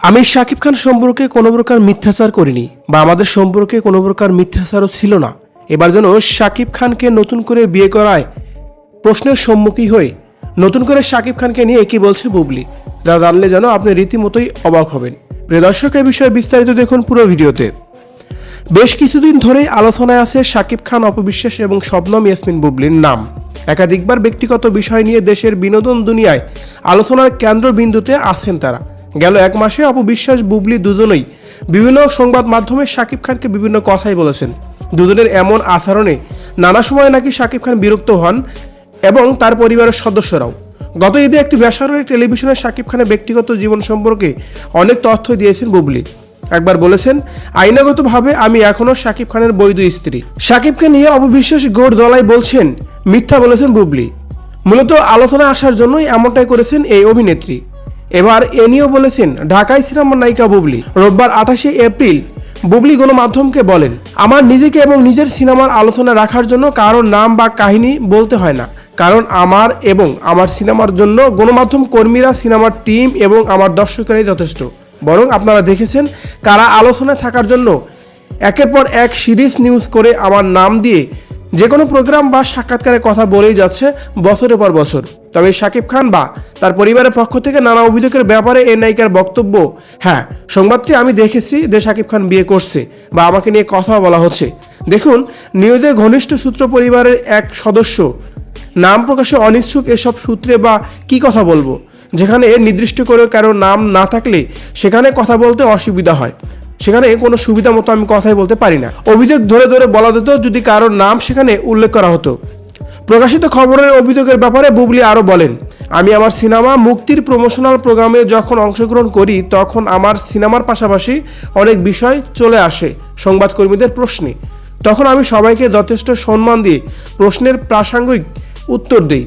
আমি শাকিব খান সম্পর্কে কোনো প্রকার মিথ্যাচার করিনি বা আমাদের সম্পর্কে কোনো প্রকার মিথ্যাচারও ছিল না। এবার যেন শাকিব খানকে নতুন করে বিয়ে করায় প্রশ্নের সম্মুখীন হয়ে নতুন করে শাকিব খানকে নিয়ে কি বলছে বুবলি? যা জানলে যেন আপনি রীতিমতোই অবাক হবেন। প্রিয় দর্শক এই বিষয়ে বিস্তারিত দেখুন পুরো ভিডিওতে। বেশ কিছুদিন ধরেই আলোচনায় আছে শাকিব খান, অপবিশ্বাস এবং শবনম ইয়াসমিন বুবলির নাম। একাধিকবার ব্যক্তিগত বিষয় নিয়ে দেশের বিনোদন দুনিয়ায় আলোচনার কেন্দ্রবিন্দুতে আছেন তারা। গেল এক মাসে অপবিশ্বাস বুবলি দুজনেই বিভিন্ন সংবাদ মাধ্যমে শাকিব খানকে বিভিন্ন কথাই বলেছেন। দুজনের এমন আচরণে নানা সময় নাকি শাকিব খান বিরক্ত হন এবং তার পরিবারের সদস্যরাও। গত ঈদে একটি বেসরকারি টেলিভিশনে শাকিব খানের ব্যক্তিগত জীবন সম্পর্কে অনেক তথ্য দিয়েছেন বুবলি। একবার বলেছেন, আইনাগতভাবে আমি এখনও শাকিব খানের বৈধ স্ত্রী। শাকিবকে নিয়ে অপবিশ্বাস গোড় দলাই বলছেন, মিথ্যা বলেছেন বুবলি। মূলত আলোচনায় আসার জন্যই এমনটাই করেছেন এই অভিনেত্রী। এবার এ নিয়েও বলেছেন, ঢাকায় সিনেমার নায়িকা বুবলি। রোববার আঠাশে এপ্রিল বুবলি গণমাধ্যমকে বলেন, আমার নিজেকে এবং নিজের সিনেমার আলোচনা রাখার জন্য কারোর নাম বা কাহিনী বলতে হয় না। কারণ আমার এবং আমার সিনেমার জন্য গণমাধ্যম কর্মীরা সিনেমার টিম এবং আমার দর্শকেরাই যথেষ্ট। বরং আপনারা দেখেছেন, কারা আলোচনায় থাকার জন্য একের পর এক সিরিজ নিউজ করে আমার নাম দিয়ে যে কোনো প্রোগ্রাম বা সাক্ষাৎকারে কথা বলেই যাচ্ছে বছরের পর বছর। তবে শাকিব খান বা তার পরিবারের পক্ষ থেকে নানা অভিযোগের ব্যাপারে এই নায়িকার বক্তব্য হ্যাঁ সংবাদটি আমি দেখেছি যে শাকিব খান বিয়ে করছে বা আমাকে নিয়ে কথা বলা হচ্ছে। দেখুন নিউজে ঘনিষ্ঠ সূত্র পরিবারের এক সদস্য। নাম প্রকাশে অনিচ্ছুক এসব সূত্রে বা কি কথা বলব? যেখানে নির্দিষ্ট করে কারও নাম না থাকলে সেখানে কথা বলতে অসুবিধা হয়। সেখানে কোনো সুবিধা মতো আমি কথাই বলতে পারি না। অভিযোগ ধরে ধরে বলা যেত যদি কারোর নাম সেখানে উল্লেখ করা হতো। প্রকাশিত খবরের অভিযোগের ব্যাপারে বুবলি আরও বলেন, আমি আমার সিনেমা মুক্তির প্রমোশনাল প্রোগ্রামে যখন অংশগ্রহণ করি, তখন আমার সিনেমার পাশাপাশি অনেক বিষয় চলে আসে, সংবাদকর্মীদের প্রশ্নে। তখন আমি সবাইকে যথেষ্ট সম্মান দিয়ে প্রশ্নের প্রাসঙ্গিক উত্তর দিই।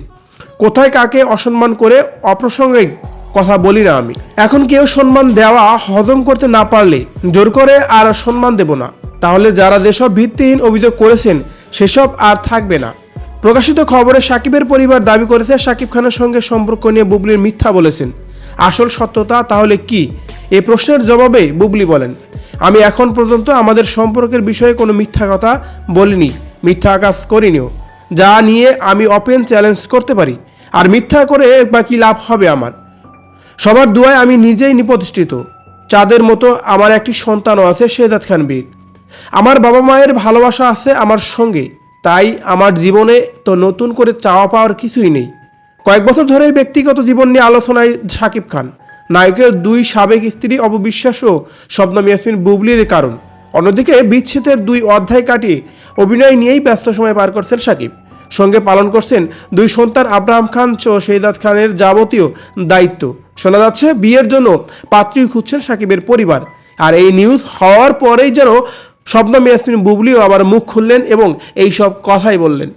কোথায় কাকে অসম্মান করে অপ্রাসঙ্গিক কথা বলি না আমি। এখন কেউ সম্মান দেওয়া হজম করতে না পারলে জোর করে আর সম্মান দেব না। তাহলে যারা যেসব ভিত্তিহীন অভিযোগ করেছেন, সেসব আর থাকবে না। প্রকাশিত খবরে সাকিবের পরিবার দাবি করেছে, সাকিব খানের সঙ্গে সম্পর্ক নিয়ে বুবলির মিথ্যা বলেছেন। আসল সত্যতা তাহলে কি? এ প্রশ্নের জবাবে বুবলি বলেন, আমি এখন পর্যন্ত আমাদের সম্পর্কের বিষয়ে কোনো মিথ্যা কথা বলিনি, মিথ্যা কাজ করিনিও। যা নিয়ে আমি ওপেন চ্যালেঞ্জ করতে পারি, আর মিথ্যা করে বা কি লাভ হবে আমার? সবার দুয়ায় আমি নিজেই নিপ্রতিষ্ঠিত চাঁদের মতো আমার একটি সন্তানও আছে শেজাদ খান বীর। আমার বাবা মায়ের ভালোবাসা আছে আমার সঙ্গে। তাই আমার জীবনে তো নতুন করে চাওয়া পাওয়ার কিছুই নেই। কয়েক বছর ধরেই ব্যক্তিগত জীবন নিয়ে আলোচনায় শাকিব খান। নায়কের দুই সাবেক স্ত্রী অববিশ্বাস ও শবনম ইয়াসমিন বুবলির কারণ। অন্যদিকে বিচ্ছেদের দুই অধ্যায় কাটিয়ে অভিনয় নিয়েই ব্যস্ত সময় পার করছেন সাকিব। সঙ্গে পালন করছেন দুই সন্তান আব্রাহাম খান ও শেহদাদ খানের যাবতীয় দায়িত্ব। শোনা যাচ্ছে, বিয়ের জন্য পাত্রী খুঁজছেন সাকিবের পরিবার। আর এই নিউজ হওয়ার পরেই যেন শবনম মিয়াসমিন বুবলিও আবার মুখ খুললেন এবং এই সব কথাই বললেন।